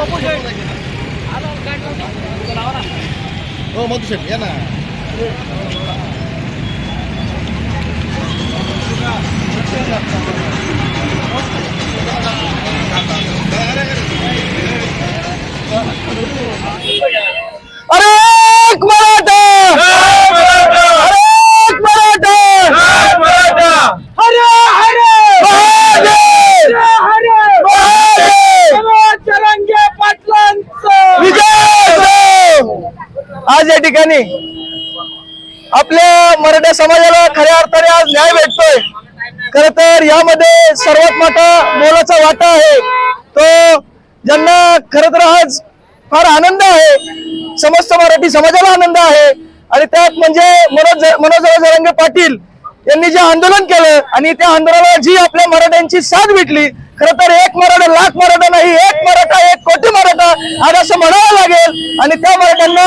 ¡Vamos, vamos! ¡Vamos, vamos! ¡Vamos. ठिकाणी आपल्या मराठा समाजाला खऱ्या अर्थाने आज न्याय भेटतोय. खर तर यामध्ये सर्वात मोठा मोलाचा वाटा आहे. तो ज्यांना खर तर आज फार आनंद आहे. समस्त मराठी समाजाला आनंद आहे. आणि त्यात म्हणजे मनोज मनोज जरांगे पाटील यांनी जे आंदोलन केलं आणि त्या आंदोलनाला जी आपल्या मराठ्यांची साथ भेटली खरं तर एक मराठा लाख मराठा नाही एक मराठा एक कोटी मराठा आज असं म्हणावं लागेल. आणि त्या मराठ्यांना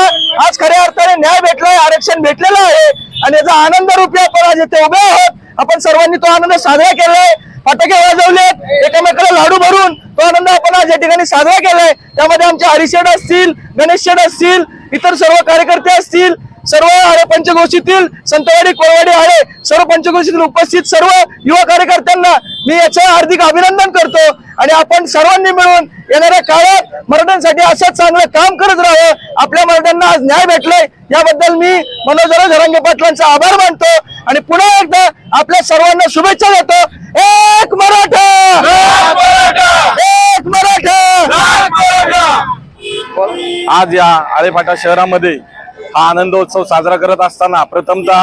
आज खऱ्या अर्थाने न्याय भेटलाय आरक्षण भेटलेलं आहे. आणि याचा आनंद रूपी आपण आज इथे उभे आहोत. आपण सर्वांनी तो आनंद साजरा केलाय. फटाके वाजवलेत एकमेकाला लाडू भरून तो आनंद आपण आज या ठिकाणी साजरा केलाय. त्यामध्ये आमचे हरिशेड असतील गणेश शेड असतील इतर सर्व कार्यकर्ते असतील सर्व आळे पंचगोष्ठीतील संतवाडी कोळवाडी आळे सर्व पंचगोष्ठीतील उपस्थित सर्व युवा कार्यकर्त्यांना मी याचं हार्दिक अभिनंदन करतो. आणि आपण सर्वांनी मिळून येणाऱ्या काळात मराठ्यांसाठी असंच चांगलं काम करत राहावं. आपल्या मराठ्यांना आज न्याय भेटलाय. याबद्दल मी मनोजराव झरंगे पाटलांचा आभार मानतो. आणि पुन्हा एकदा आपल्या सर्वांना शुभेच्छा देतो. एक मराठा! एक मराठा! आज या आळेफाटा शहरामध्ये हा आनंदोत्सव साजरा करत असताना प्रथमतः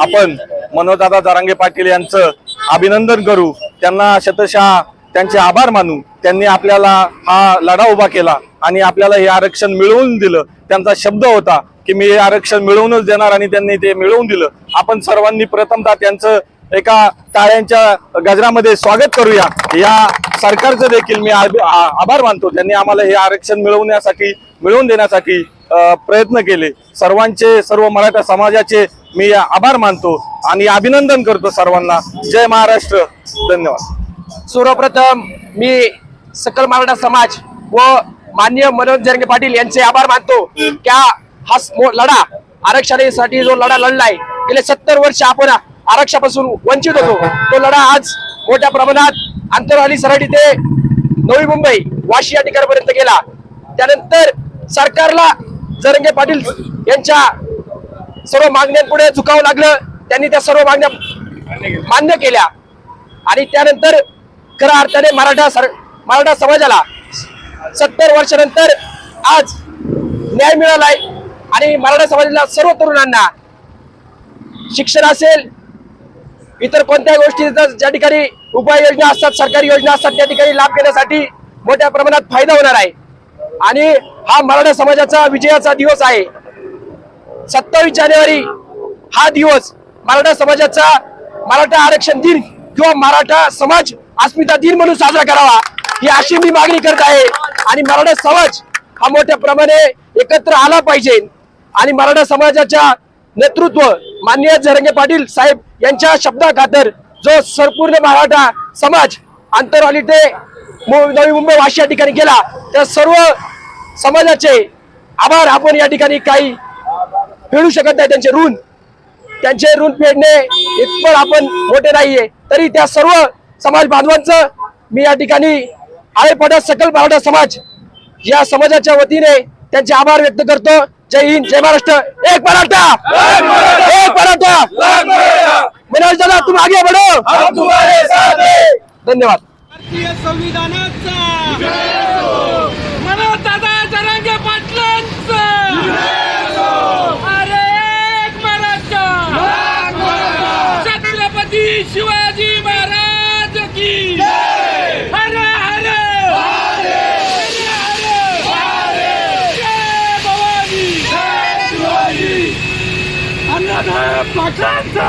आपण मनोजदादा जारांगे पाटील यांचं अभिनंदन करू. त्यांना शतशः त्यांचे आभार मानू. त्यांनी आपल्याला हा लढा उभा केला आणि आपल्याला हे आरक्षण मिळवून दिलं. त्यांचा शब्द होता की मी हे आरक्षण मिळवूनच देणार आणि त्यांनी ते मिळवून दिलं. आपण सर्वांनी प्रथमतः त्यांचं एका टाळ्यांच्या गजरामध्ये स्वागत करूया. या सरकारचं देखील मी आभ- आभार मानतो. त्यांनी आम्हाला हे आरक्षण मिळवण्यासाठी मिळवून देण्यासाठी प्रयत्न केले. सर्वांचे सर्व मराठा समाजाचे मी आभार मानतो आणि अभिनंदन करतो सर्वांना. जय महाराष्ट्र. धन्यवाद. सर्वप्रथम मी सकल मराठा समाज व मान्य मनोज जरंगे पाटील यांचे आभार मानतो. त्या हा लढा आरक्षणासाठी जो लढा लढलाय गेले सत्तर वर्ष आपण आरक्षणापासून वंचित होतो. तो लढा आज मोठ्या प्रमाणात आंतरवाली सराठी ते नवी मुंबई वाशी या ठिकाणापर्यंत गेला. त्यानंतर सरकारला जरंगे पाटील यांच्या सर्व मागण्यांपुढे झुकावं लागलं. त्यांनी त्या सर्व मागण्या मान्य केल्या. आणि त्यानंतर खऱ्या अर्थाने मराठा सर मराठा समाजाला सत्तर वर्षानंतर आज न्याय मिळालाय. आणि मराठा समाजाला सर्व तरुणांना शिक्षण असेल इतर कोणत्याही गोष्टी ज्या ठिकाणी उपाययोजना असतात सरकारी योजना असतात त्या ठिकाणी लाभ घेण्यासाठी मोठ्या प्रमाणात फायदा होणार आहे. आणि हा मराठा समाजाचा विजयाचा दिवस आहे. सत्तावीस जानेवारी हा दिवस मराठा समाजाचा मराठा आरक्षण दिन किंवा मराठा समाज अस्मिता दिन म्हणून साजरा करावा ही अशी मी मागणी करत आहे. आणि मराठा समाज हा मोठ्या प्रमाणे एकत्र आला पाहिजे. आणि मराठा समाजाच्या नेतृत्व माननीय झरंगे पाटील साहेब यांच्या शब्दा खातर जो संपूर्ण मराठा समाज आंतरवाली ते नवी मुंबई वाशी या ठिकाणी गेला त्या सर्व समाजाचे आभार आपण या ठिकाणी काही फेडू शकत नाही त्यांचे ऋण. त्यांचे ऋण फेडणे इतपत आपण मोठे नाहीये. तरी त्या सर्व समाज बांधवांचं मी या ठिकाणी आळेपाडा सकल मराठा समाज. या समाजाच्या वतीने त्यांचे आभार व्यक्त करतो. जय हिंद जय महाराष्ट्र. एक मराठा! एक मराठा! मनोज दादा तुम आगे बढ़ो. धन्यवाद. भारतीय संविधानाचा. मनोजदादा जरांगे पाटलांचा. अरे एक छत्रपती शिवाजी महाराज की. हर हर. पाटलांचा.